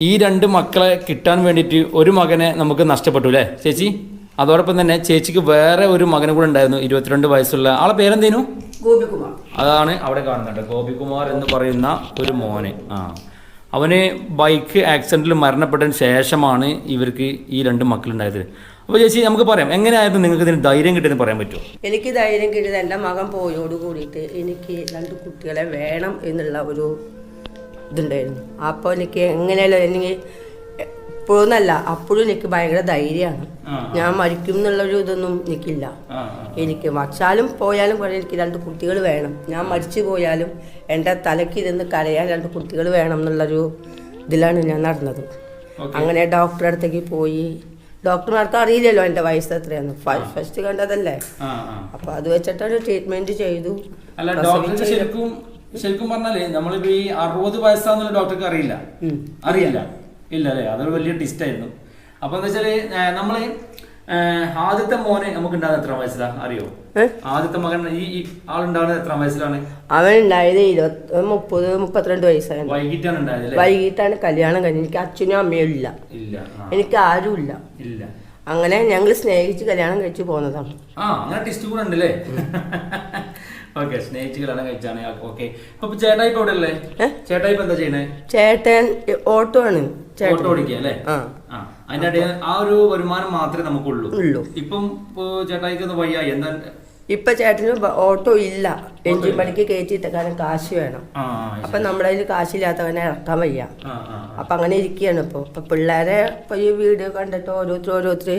ഈ രണ്ട് മക്കളെ കിട്ടാൻ വേണ്ടിയിട്ട് ഒരു മകനെ നമുക്ക് നഷ്ടപ്പെട്ടു അല്ലേ ചേച്ചി? അതോടൊപ്പം തന്നെ ചേച്ചിക്ക് വേറെ ഒരു മകനും കൂടെ ഉണ്ടായിരുന്നു ഇരുപത്തിരണ്ട് വയസ്സുള്ള. ആളെ പേരെന്തേനു? ഗോപികുമാർ. അതാണ് അവിടെ കാണുന്നുണ്ട് ഗോപികുമാർ എന്ന് പറയുന്ന ഒരു മോനെ. ആ. അവന് ബൈക്ക് ആക്സിഡന്റിൽ മരണപ്പെട്ടതിന് ശേഷമാണ് ഇവർക്ക് ഈ രണ്ട് മക്കളുണ്ടായത്. അപ്പോൾ ചേച്ചി നമുക്ക് പറയാം. എങ്ങനെയായിരുന്നു നിങ്ങൾക്ക് ഇതിന് ധൈര്യം കിട്ടിയെന്ന് പറയാൻ പറ്റുമോ? എനിക്ക് ധൈര്യം കിട്ടിയത് എന്റെ മകൻ പോയോട് കൂടിയിട്ട് എനിക്ക് രണ്ട് കുട്ടികളെ വേണം എന്നുള്ള ഒരു ഇതുണ്ടായിരുന്നു. അപ്പോൾ എനിക്ക് എങ്ങനെയല്ലോ എനിക്ക് ഇപ്പോഴൊന്നല്ല അപ്പോഴും എനിക്ക് ഭയങ്കര ധൈര്യമാണ്. ഞാൻ മരിക്കും എന്നുള്ളൊരു ഇതൊന്നും എനിക്കില്ല. എനിക്ക് വച്ചാലും പോയാലും കുറേ എനിക്ക് രണ്ട് കുട്ടികൾ വേണം. ഞാൻ മരിച്ചു പോയാലും എന്റെ തലയ്ക്ക് ഇരുന്ന് കരയാൻ രണ്ട് കുട്ടികൾ വേണം എന്നുള്ളൊരു ഇതിലാണ് ഞാൻ നടന്നത്. അങ്ങനെ ഡോക്ടറെ അടുത്തേക്ക് പോയി. ഡോക്ടർമാർക്ക് അറിയില്ലല്ലോ എന്റെ വയസ്സ് എത്രയാണ് ഫസ്റ്റ് കണ്ടതല്ലേ? അപ്പോൾ അത് വെച്ചിട്ടാണ് ട്രീറ്റ്മെന്റ് ചെയ്തു. ശരിക്കും ശരിക്കും പറഞ്ഞാൽ നമ്മളിപ്പോ ഈ അറുപത് വയസ്സാന്നുള്ള ഡോക്ടർക്ക് അറിയില്ല. അറിയില്ല. ഇല്ല അല്ലേ അതൊരു വലിയ ടിസ്റ്റ് ആയിരുന്നു. അപ്പൊ എന്താ വെച്ചാൽ നമ്മൾ ആദ്യത്തെ മോനെ നമുക്ക് ഉണ്ടാകുന്ന എത്ര വയസ്സിലാ? അറിയോ? ആദ്യത്തെ മകൻ ഈ ആളുണ്ടാകുന്നത് എത്ര വയസ്സിലാണ്? അവൻ ഉണ്ടായത് ഇരുപത്തി മുപ്പത് മുപ്പത്തിരണ്ട് വയസ്സാണ് വൈകിട്ടാണ് ഉണ്ടായത് വൈകിട്ടാണ് കല്യാണം കഴിഞ്ഞത്. എനിക്ക് അച്ഛനും അമ്മയും ഇല്ല. ഇല്ല. എനിക്ക് ആരും ഇല്ല. അങ്ങനെ ഞങ്ങൾ സ്നേഹിച്ച് കല്യാണം കഴിച്ചു പോന്നതാണ്. ആ അങ്ങനെ ടിസ്റ്റ് കൂടെ ഉണ്ടല്ലേ? ഓക്കെ സ്നേഹിച്ച് കല്യാണം കഴിച്ചാണ് ഓക്കെ അപ്പൊ ചേട്ടായി ഇപ്പൊ അല്ലേ ചേട്ടായി ഇപ്പൊ എന്താ ചെയ്യണേ? ചേട്ടൻ ഓട്ടോ ആണ്. ഓട്ടോ ഓടിക്കുക അല്ലേ? അതിന്റെ ഇടയിൽ ആ ഒരു വരുമാനം മാത്രമേ നമുക്കുള്ളൂ. ഇപ്പം ഇപ്പൊ ചേട്ടായിക്ക് ഒന്ന് വയ്യ. എന്താ ഇപ്പൊ ചേട്ടന് ഓട്ടോ ഇല്ല. എഞ്ചിൻ പണിക്ക് കയറ്റിയിട്ട് കാരണം കാശ് വേണം. അപ്പൊ നമ്മുടെ കയ്യിൽ കാശില്ലാത്തവനെ ഇറക്കാൻ വയ്യ. അപ്പൊ അങ്ങനെ ഇരിക്കുകയാണ് ഇപ്പൊ. ഇപ്പൊ പിള്ളേരെ ഇപ്പൊ ഈ വീഡിയോ കണ്ടിട്ട് ഓരോരുത്തർ ഓരോരുത്തർ.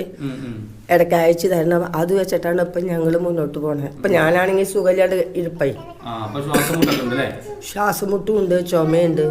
ഇടയ്ക്ക് അയച്ചു തരണം. അത് വെച്ചിട്ടാണ് ഇപ്പൊ ഞങ്ങൾ മുന്നോട്ട് പോണത് ഇപ്പൊ ഞാനാണെങ്കിൽ സുഖമില്ലാണ്ട് ഇരിപ്പായി. ആ അപ്പൊ ശ്വാസം മുട്ടലുണ്ട് അല്ലേ? ശ്വാസമുട്ടും ഉണ്ട് ചുമയുണ്ട്.